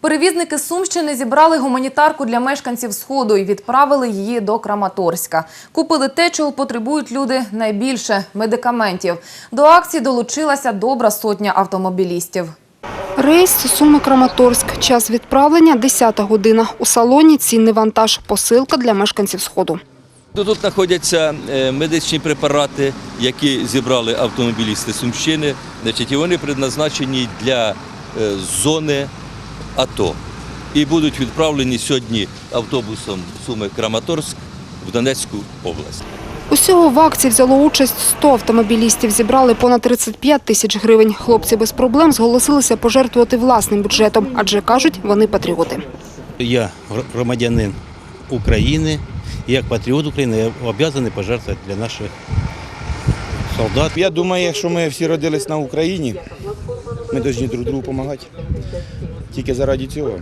Перевізники з Сумщини зібрали гуманітарку для мешканців Сходу і відправили її до Краматорська. Купили те, чого потребують люди найбільше – медикаментів. До акції долучилася добра сотня автомобілістів. Рейс Суми-Краматорськ. Час відправлення – 10 година. У салоні цінний вантаж. Посилка для мешканців Сходу. Ну, Тут знаходяться е, медичні препарати, які зібрали автомобілісти Сумщини. Значить, і вони предназначені для е, зони АТО. І будуть відправлені сьогодні автобусом Суми-Краматорськ в Донецьку область. Усього в акції взяло участь 100 автомобілістів. Зібрали понад 35 тисяч гривень. Хлопці без проблем зголосилися пожертвувати власним бюджетом, адже, кажуть, вони патріоти. Я громадянин України, і як патріот України я обов'язаний пожертвувати для наших солдат. Я думаю, якщо ми всі родились на Україні, ми повинні друг другу допомагати. Тільки заради цього.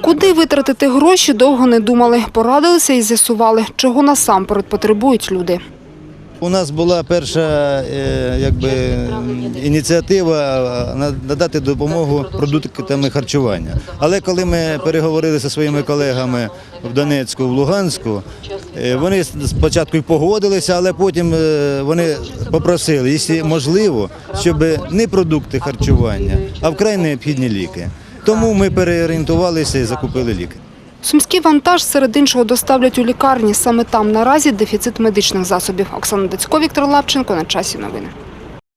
Куди витратити гроші, довго не думали. Порадилися і з'ясували, чого насамперед потребують люди. У нас була перша е, якби, ініціатива е, надати допомогу продуктами харчування. Але коли ми переговорили зі своїми колегами в Донецьку, в Луганську, е, вони спочатку й погодилися, але потім вони попросили, якщо можливо, щоб не продукти харчування, а вкрай необхідні ліки. Тому ми переорієнтувалися і закупили ліки. Сумський вантаж серед іншого доставлять у лікарні. Саме там наразі дефіцит медичних засобів. Оксана Дацько, Віктор Лапченко. На часі новини.